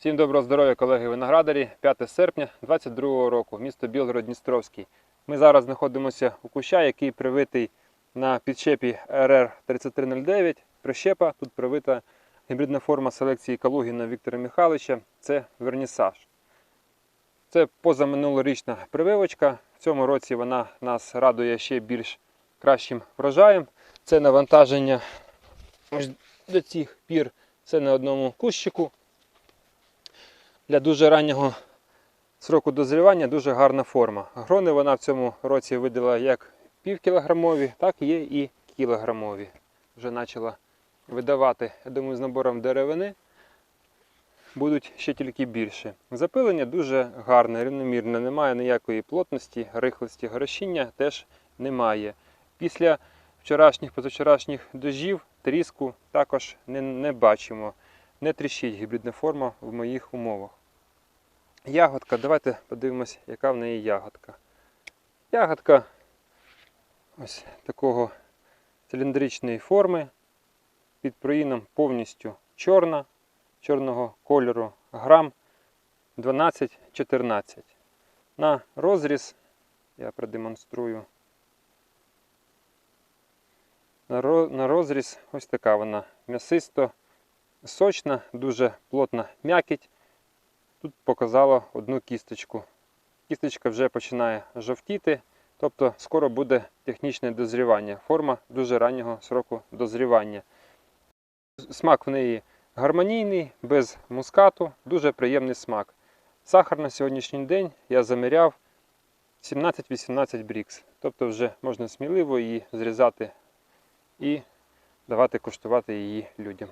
Всім доброго здоров'я, колеги виноградарі. 5 серпня 2022 року, місто Білгород-Дністровський. Ми зараз знаходимося у куща, який привитий на підщепі РР 3309. Прищепа тут привита гібридна форма селекції Калугіна Віктора Михайловича. Це вернісаж. Це позаминулорічна прививочка. В цьому році вона нас радує ще більш кращим врожаєм. Це навантаження до цих пір. Це на одному кущику. Для дуже раннього сроку дозрівання дуже гарна форма. Грони вона в цьому році видала як півкілограмові, так є і кілограмові. Вже почала видавати, я думаю, з набором деревини будуть ще тільки більше. Запилення дуже гарне, рівномірне, немає ніякої плотності, рихлості, горощіння теж немає. Після вчорашніх, позавчорашніх дождів тріску також не, не бачимо. Не тріщить гібридна форма в моїх умовах. Ягодка, давайте подивимось, яка в неї ягодка. Ягодка ось такого циліндричної форми. Під проїном повністю чорна, чорного кольору грам 12-14. На розріз я продемонструю. На розріз ось така вона м'ясисто сочна, дуже плотна м'якіть. Тут показало одну кісточку. Кісточка вже починає жовтіти, тобто скоро буде технічне дозрівання. Форма дуже раннього сроку дозрівання. Смак в неї гармонійний, без мускату, дуже приємний смак. Сахар на сьогоднішній день я заміряв 17-18 брікс. Тобто вже можна сміливо її зрізати і давати куштувати її людям.